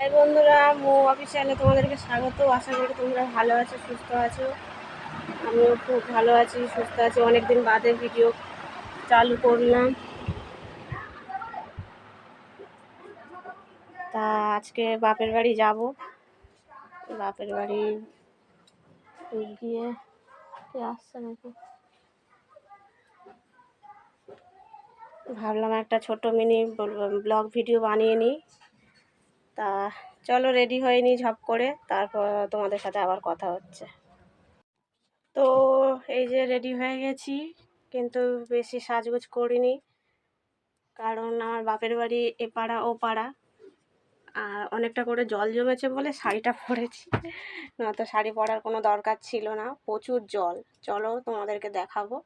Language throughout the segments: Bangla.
হাই বন্ধুরা, মো অফিসিয়ালে তোমাদেরকে স্বাগত। আশা করি তোমরা ভালো আছো, সুস্থ আছো। আমিও খুব ভালো আছি, সুস্থ আছি। অনেকদিন বাদে ভিডিও চালু করলাম। তা আজকে বাপের বাড়ি যাব। বাপের বাড়ি গিয়ে আসছে নাকি? ভাবলাম একটা ছোট মিনি ব্লগ ভিডিও বানিয়ে নিই। তা চলো রেডি হয়ে ঝপ করে, তারপর তোমাদের সাথে আবার কথা হচ্ছে। তো এই যে রেডি হয়ে গেছি, কিন্তু বেশি সাজগোজ করিনি, কারণ আমার বাপের বাড়ি এ পাড়া, ও পাড়া। আর অনেকটা করে জল জমেছে বলে শাড়িটা পরেছি, নয়তো শাড়ি পরার কোনো দরকার ছিল না, প্রচুর জল। চলো তোমাদেরকে দেখাবো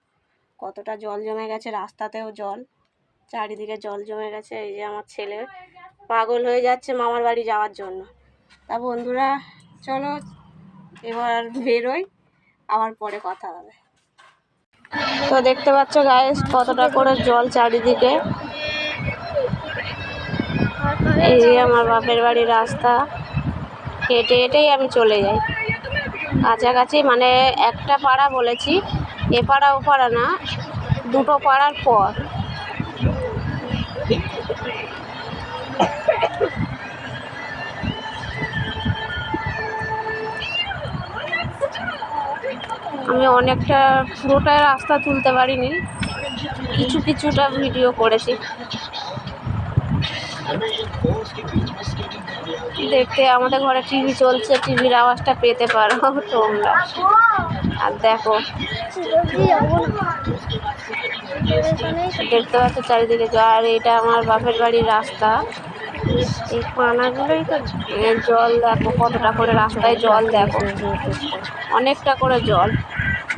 কতটা জল জমে গেছে রাস্তাতেও জল। চারিদিকে জল জমে গেছে, এই যে আমার ছেলে পাগল হয়ে যাচ্ছে মামার বাড়ি যাওয়ার জন্য। তা বন্ধুরা, চলো এবার বেরোই, আবার পরে কথা হবে। তো দেখতে পাচ্ছ গায়ে কতটা করে জল চারিদিকে। এই যে আমার বাপের বাড়ির রাস্তা। হেঁটে হেঁটেই আমি চলে যাই। কাছাকাছি মানে একটা পাড়া বলেছি, এ পাড়া ও পাড়া না, দুটো পাড়ার পর। আমি অনেকটা পুরোটা রাস্তা তুলতে পারিনি। কিছু কিছুটা ভিডিও করেছি। দেখতে আমাদের ঘরে টিভি চলছে টিভির আওয়াজটা পেতে পারো তোমরা। আর দেখো। দেখতে পাচ্ছ চারিদিকে আর এটা আমার বাপের বাড়ির রাস্তা। এই পানাগুলোই তো জল, দেখো কতটা করে রাস্তায় জল, দেখো। অনেকটা করে জল।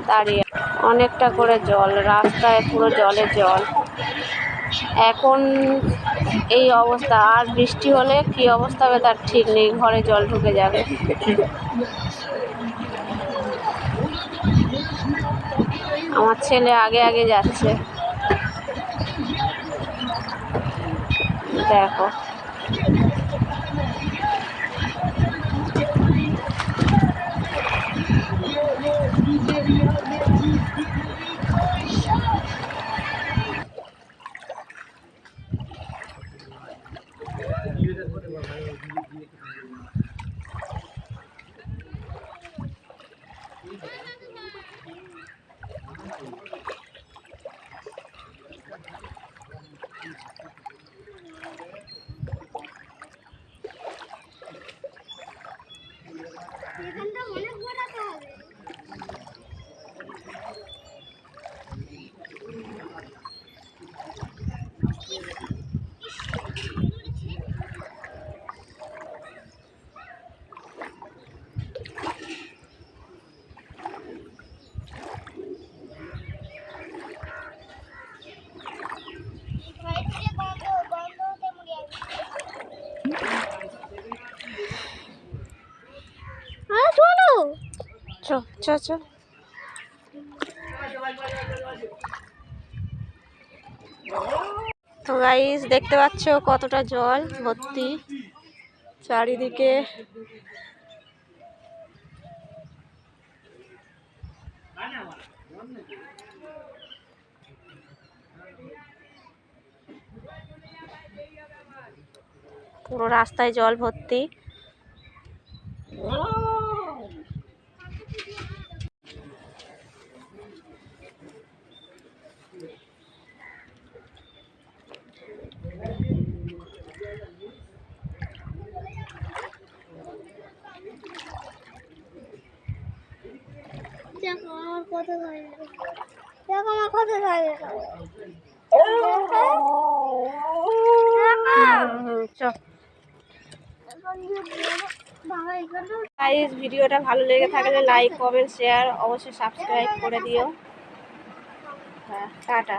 দাঁড়িয়ে অনেকটা করে জল, রাস্তায় পুরো জলে জল। এখন এই অবস্থা, আর বৃষ্টি হলে কি অবস্থা হবে তার ঠিক নেই, ঘরে জল ঢুকে যাবে। আমার ছেলে আগে আগে যাচ্ছে। দেখো। চ চ চ। তো গাইস দেখতে পাচ্ছ কতটা জল, ভর্তি। চারিদিকে পুরো রাস্তায় জল ভর্তি দেখো আমার ভিডিওটা ভালো লেগে থাকলে লাইক কমেন্ট শেয়ার অবশ্যই সাবস্ক্রাইব করে দিও। হ্যাঁ টাটা।